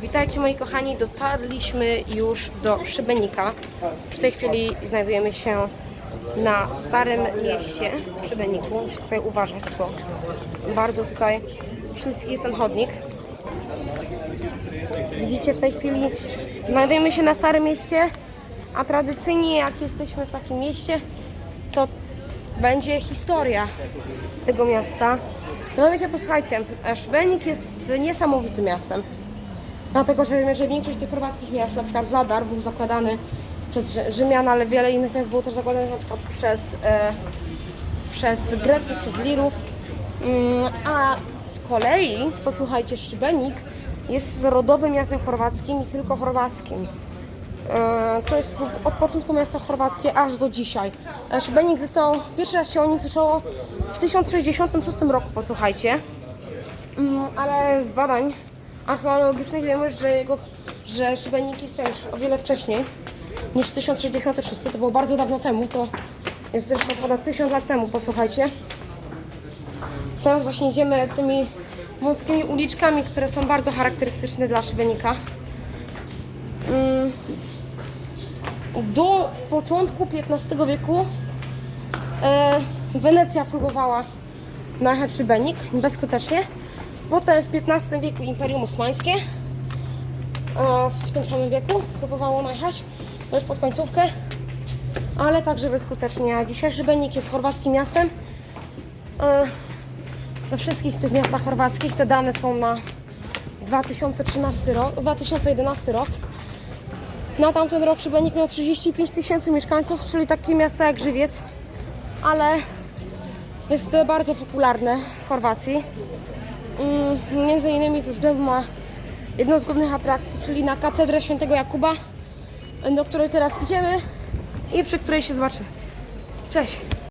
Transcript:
Witajcie moi kochani, dotarliśmy już do Szybenika. W tej chwili znajdujemy się na Starym Mieście w Szybeniku. Musicie tutaj uważać, bo bardzo tutaj śliski jest ten chodnik. Widzicie w tej chwili znajdujemy się na Starym Mieście, a tradycyjnie jak jesteśmy w takim mieście, to będzie historia tego miasta. No wiecie, posłuchajcie, Szbenik jest niesamowitym miastem. Dlatego, że wiem, że większość tych chorwackich miast, na przykład Zadar był zakładany przez Rzy- Rzymian, ale wiele innych miast było też zakładanych na przykład przez, e, przez Greków, przez Lirów. Mm, a z kolei, posłuchajcie, Szybenik jest rodowym miastem chorwackim i tylko chorwackim. E, To jest od początku miasto chorwackie aż do dzisiaj. E, Szybenik został, pierwszy raz się o nim słyszało w 1066 roku, posłuchajcie. Mm, ale z badań archeologicznych wiemy, że, jego, że Szybenik jest już o wiele wcześniej niż 1066. To było bardzo dawno temu, to jest zresztą ponad 1000 lat temu, posłuchajcie. Teraz właśnie idziemy tymi wąskimi uliczkami, które są bardzo charakterystyczne dla Szybenika. Mm, Do początku XV wieku e, Wenecja próbowała najechać Szybenik bezskutecznie. Potem w XV wieku Imperium Osmańskie w tym samym wieku próbowało najechać, już pod końcówkę, ale także bezskutecznie. A dzisiaj Szybenik jest chorwackim miastem. E, We wszystkich tych miastach chorwackich te dane są na 2013 rok, 2011 rok. Na tamten rok Szybenik miał 35 tysięcy mieszkańców, czyli takie miasta jak Żywiec, ale jest bardzo popularne w Chorwacji. Mm, Między innymi ze względu na jedną z głównych atrakcji, czyli na katedrę świętego Jakuba, do której teraz idziemy i przy której się zobaczymy. Cześć!